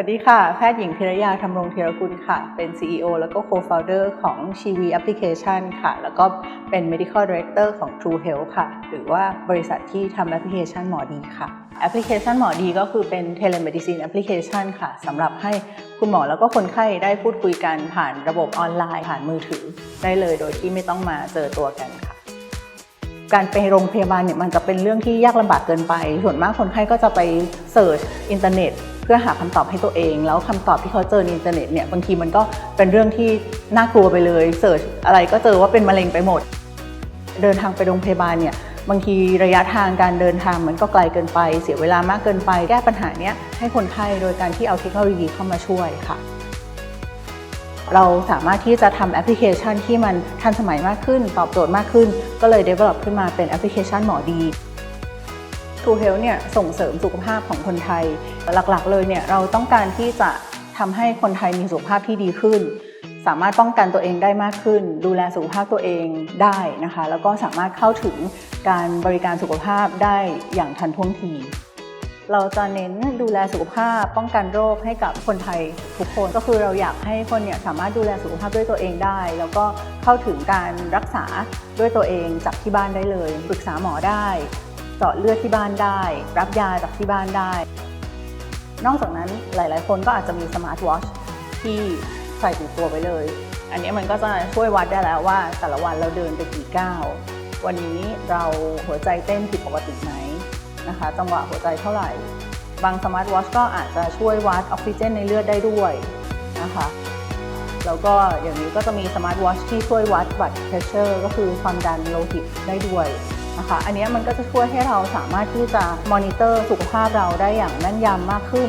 วัสดีค่ะ แพทย์หญิงพิรยาธรรมรงธีรกุลค่ะ เป็น CEO แล้วก็ Co-founder ของชีวีแอปพลิเคชันค่ะ แล้วก็เป็น Medical Director ของ True Health ค่ะ หรือว่าบริษัทที่ทำแอปพลิเคชันหมอดีค่ะ แอปพลิเคชันหมอดีก็คือเป็น Telemedicine Application ค่ะสำหรับให้คุณหมอแล้วก็คนไข้ได้พูดคุยกันผ่านระบบออนไลน์ ผ่านมือถือ ได้เลยโดยที่ไม่ต้องมาเจอตัวกันค่ะการไปโรงพยาบาลเนี่ยมันจะเป็นเรื่องที่ยากลำบากเกินไป ส่วนมากคนไข้ก็จะไปเสิร์ชอินเทอร์เน็ต พื่อหาคำตอบให้ตัวเอง แล้วคำตอบที่เขาเจอในอินเทอร์เน็ตเนี่ยบางทีมันก็เป็นเรื่องที่น่ากลัวไปเลยเสิร์ชอะไรก็เจอว่าเป็นมะเร็งไปหมด เดินทางไปโรงพยาบาลเนี่ยบางทีระยะทางการเดินทางมันก็ไกลเกินไป เสียเวลามากเกินไป แก้ปัญหาเนี้ยให้คนไข้โดยการที่เอาเทคโนโลยีเข้ามาช่วยค่ะ เราสามารถที่จะทำแอปพลิเคชันที่มันทันสมัยมากขึ้น ตอบโจทย์มากขึ้น ก็เลย develop ขึ้นมาเป็นแอปพลิเคชันหมอดี True Health เนี่ยส่งเสริมสุขภาพของคนไทย หลักๆ เลยเนี่ยเราต้องการที่จะทำให้คนไทยมีสุขภาพที่ดีขึ้น สามารถป้องกันตัวเองได้มากขึ้น ดูแลสุขภาพตัวเองได้นะคะ แล้วก็สามารถเข้าถึงการบริการสุขภาพได้อย่างทันท่วงทีเราจะเน้นดูแลสุขภาพป้องกันโรคให้กับคนไทยทุกคนก็คือเราอยากให้คนเนี่ยสามารถดูแลสุขภาพด้วยตัวเองได้ แล้วก็เข้าถึงการรักษาด้วยตัวเองจากที่บ้านได้เลยปรึกษาหมอได้ เจาะเลือดที่บ้านได้ รับยาจากที่บ้านได้ นอกจากนั้นหลาย ๆ คนก็อาจจะมีสมาร์ทวอชที่ใส่ติดตัวไปเลย อันนี้มันก็จะช่วยวัดได้แล้วว่า แต่ละวันเราเดินไปกี่ก้าววันนี้เราหัวใจเต้นผิดปกติไหมนะคะจังหวะหัวใจเท่าไหร่ บางสมาร์ทวอชก็อาจจะช่วยวัดออกซิเจนในเลือดได้ด้วยนะคะ แล้วก็เดี๋ยวนี้ก็จะมีสมาร์ทวอชที่ช่วยวัดบัตเพรสเชอร์ก็คือความดันโลหิตได้ด้วยนะคะอันนี้มันก็จะช่วยให้เราสามารถที่จะมอนิเตอร์สุขภาพเราได้อย่างแม่นยำมากขึ้น